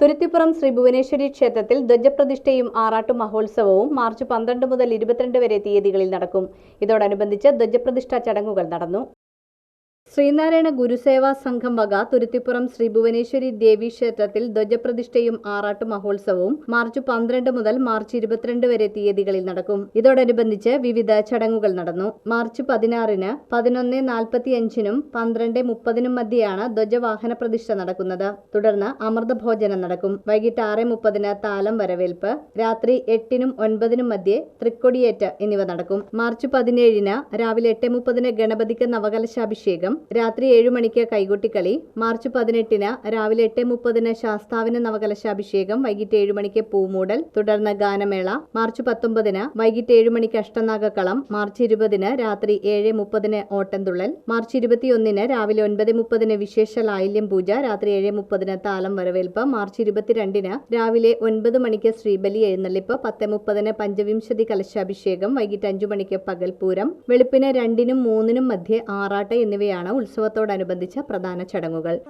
തുരുത്തിപ്പുറം ശ്രീ ഭുവനേശ്വരി ക്ഷേത്രത്തിൽ ധ്വജപ്രതിഷ്ഠയും ആറാട്ടു മഹോത്സവവും മാർച്ച് പന്ത്രണ്ട് മുതൽ ഇരുപത്തിരണ്ട് വരെ തീയതികളിൽ നടക്കും. ഇതോടനുബന്ധിച്ച് ധ്വജപ്രതിഷ്ഠാ ചടങ്ങുകൾ നടന്നു. ശ്രീനാരായണ ഗുരുസേവാ സംഘം വക തുരുത്തിപ്പുറം ശ്രീ ഭുവനേശ്വരി ദേവി ക്ഷേത്രത്തിൽ ധ്വജപ്രതിഷ്ഠയും ആറാട്ട് മഹോത്സവവും മാർച്ച് പന്ത്രണ്ട് മുതൽ മാർച്ച് ഇരുപത്തിരണ്ട് വരെ തീയതികളിൽ നടക്കും. ഇതോടനുബന്ധിച്ച് വിവിധ ചടങ്ങുകൾ നടന്നു. മാർച്ച് പതിനാറിന് പതിനൊന്ന് നാൽപ്പത്തിയഞ്ചിനും പന്ത്രണ്ട് മുപ്പതിനും മധ്യയാണ് ധ്വജവാഹന പ്രതിഷ്ഠ നടക്കുന്നത്. തുടർന്ന് അമൃതഭോജനം നടക്കും. വൈകിട്ട് ആറ് മുപ്പതിന് താലം വരവേൽപ്പ് രാത്രി എട്ടിനും ഒൻപതിനും മധ്യേ തൃക്കൊടിയേറ്റ് എന്നിവ നടക്കും. മാർച്ച് പതിനേഴിന് രാവിലെ എട്ട് മുപ്പതിന് ഗണപതിക്ക് നവകലശാഭിഷേകം രാത്രി ഏഴു മണിക്ക് കൈകൊട്ടിക്കളി. മാർച്ച് പതിനെട്ടിന് രാവിലെ എട്ട് മുപ്പതിന് ശാസ്താവിന് നവകലശാഭിഷേകം വൈകിട്ട് ഏഴു മണിക്ക് പൂമൂടൽ തുടർന്ന് ഗാനമേള. മാർച്ച് പത്തൊമ്പതിന് വൈകിട്ട് ഏഴു മണിക്ക് അഷ്ടനാഗക്കളം മാർച്ച് ഇരുപതിന് രാത്രി ഏഴ് മുപ്പതിന് ഓട്ടംതുള്ളൽ മാർച്ച് ഇരുപത്തിയൊന്നിന് രാവിലെ ഒൻപത് മുപ്പതിന് വിശേഷ ആയില്യം പൂജ രാത്രി ഏഴ് മുപ്പതിന് താലം വരവേൽപ്പ് മാർച്ച് ഇരുപത്തിരണ്ടിന് രാവിലെ ഒൻപത് മണിക്ക് ശ്രീബലി എഴുന്നള്ളിപ്പ് പത്ത് മുപ്പതിന് പഞ്ചവിംശതി കലശാഭിഷേകം വൈകിട്ട് അഞ്ചു മണിക്ക് പകൽപൂരം വെളുപ്പിന് രണ്ടിനും മൂന്നിനും മധ്യേ ആറാട്ട് എന്നിവയാണ് ഉത്സവത്തോടനുബന്ധിച്ച പ്രധാന ചടങ്ങുകൾ.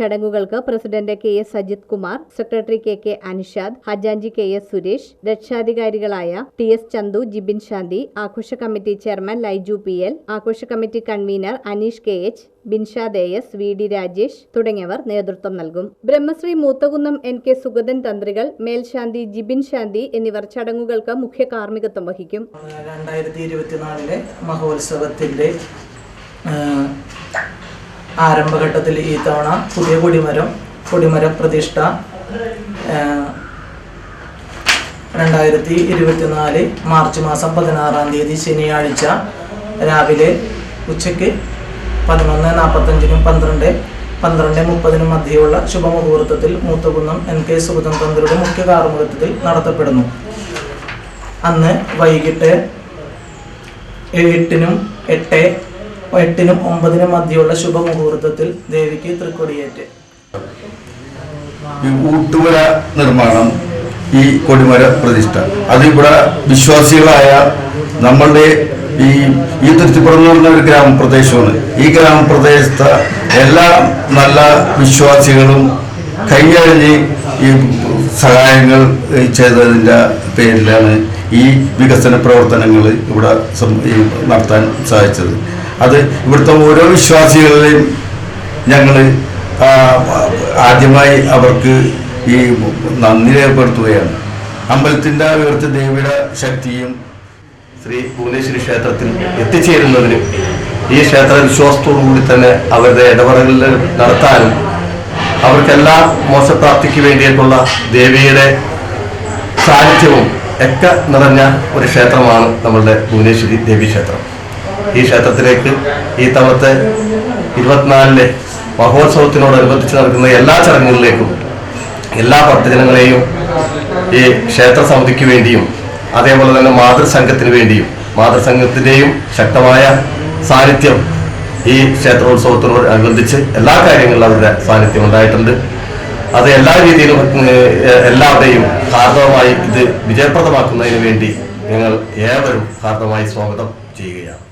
ചടങ്ങുകൾക്ക് president K S Ajith Kumar secretary K K Anishad ഹജാഞ്ചി K S Suresh രക്ഷാധികാരികളായ ടി എസ് ചന്തു ജിബിൻ ശാന്തി ആഘോഷ committee chairman Laiju P L ആഘോഷ committee convener Aneesh K H Binshad A S V D Rajesh തുടങ്ങിയവർ നേതൃത്വം നൽകും. ബ്രഹ്മശ്രീ മൂത്തകുന്നം എൻ കെ സുഗതൻ തന്ത്രികൾ മേൽശാന്തി ജിബിൻ ശാന്തി എന്നിവർ ചടങ്ങുകൾക്ക് മുഖ്യ കാർമ്മികത്വം വഹിക്കും. രണ്ടായിരത്തി ഇരുപത്തിനാലിലെ മഹോത്സവത്തിന്റെ ആരംഭഘട്ടത്തിൽ ഈ തവണ പുതിയ കൊടിമരം കൊടിമര പ്രതിഷ്ഠ രണ്ടായിരത്തി ഇരുപത്തിനാല് മാർച്ച് മാസം പതിനാറാം തീയതി ശനിയാഴ്ച രാവിലെ ഉച്ചയ്ക്ക് പതിനൊന്ന് നാൽപ്പത്തഞ്ചിനും പന്ത്രണ്ട് പന്ത്രണ്ട് മുപ്പതിനും മധ്യയുള്ള ശുഭമുഹൂർത്തത്തിൽ മൂത്തകുന്നം എൻ കെ സുഗതന്ത്രയുടെ മുഖ്യ കാർമുഖത്തിൽ നടത്തപ്പെടുന്നു. അന്ന് വൈകിട്ട് എട്ടിനും എട്ട് എട്ടിനും ഒമ്പതിനും മധ്യയുള്ള ശുഭമുഹൂർത്തത്തിൽ ദേവിക്ക് തൃക്കൊടിയേറ്റ്. ഈ നിർമ്മാണം ഈ കൊടിമര പ്രതിഷ്ഠ. അത് ഇവിടെ വിശ്വാസികളായ നമ്മളുടെ ഈ ഈ തുരുത്തിപ്പുറം എന്ന് പറഞ്ഞ ഒരു ഗ്രാമപ്രദേശമാണ്. ഈ ഗ്രാമപ്രദേശത്തെ എല്ലാ നല്ല വിശ്വാസികളും കൈയഴിഞ്ഞ് ഈ സഹായങ്ങൾ ചെയ്തതിന്റെ പേരിലാണ് ഈ വികസന പ്രവർത്തനങ്ങൾ ഇവിടെ നടത്താൻ സാധിച്ചത്. അത് ഇവിടുത്തെ ഓരോ വിശ്വാസികളെയും ഞങ്ങൾ ആദ്യമായി അവർക്ക് ഈ നന്ദി രേഖപ്പെടുത്തുകയാണ്. അമ്പലത്തിന്റെ ഉയർത്ത ദേവിയുടെ ശക്തിയും ശ്രീ ഭുവനേശ്വരി ക്ഷേത്രത്തിൽ എത്തിച്ചേരുന്നതിന് ഈ ക്ഷേത്ര വിശ്വാസത്തോടു കൂടി തന്നെ അവരുടെ ഇടപെടലുകൾ നടത്താനും അവർക്കെല്ലാ മോശപ്രാപ്തിക്ക് വേണ്ടിയിട്ടുള്ള ദേവിയുടെ സാന്നിധ്യവും ഒക്കെ നിറഞ്ഞ ഒരു ക്ഷേത്രമാണ് നമ്മളുടെ ഭുവനേശ്വരി ദേവി ക്ഷേത്രം ഈ ക്ഷേത്രത്തിലേക്ക് ഈ തവത്തെ ഇരുപത്തിനാലിലെ മഹോത്സവത്തിനോടനുബന്ധിച്ച് നടക്കുന്ന എല്ലാ ചടങ്ങുകളിലേക്കും എല്ലാ ഭക്തജനങ്ങളെയും ഈ ക്ഷേത്ര സമിതിക്ക് വേണ്ടിയും അതേപോലെ തന്നെ മാതൃസംഘത്തിന് വേണ്ടിയും മാതൃസംഘത്തിന്റെയും ശക്തമായ സാന്നിധ്യം ഈ ക്ഷേത്രോത്സവത്തിനോട് അനുബന്ധിച്ച് എല്ലാ കാര്യങ്ങളിലും അവരുടെ സാന്നിധ്യം ഉണ്ടായിട്ടുണ്ട്. അത് എല്ലാ രീതിയിലും എല്ലാവരുടെയും ഹാർദവമായി ഇത് വിജയപ്രദമാക്കുന്നതിന് വേണ്ടി ഞങ്ങൾ ഏവരും ഹാർദവമായി സ്വാഗതം ചെയ്യുകയാണ്.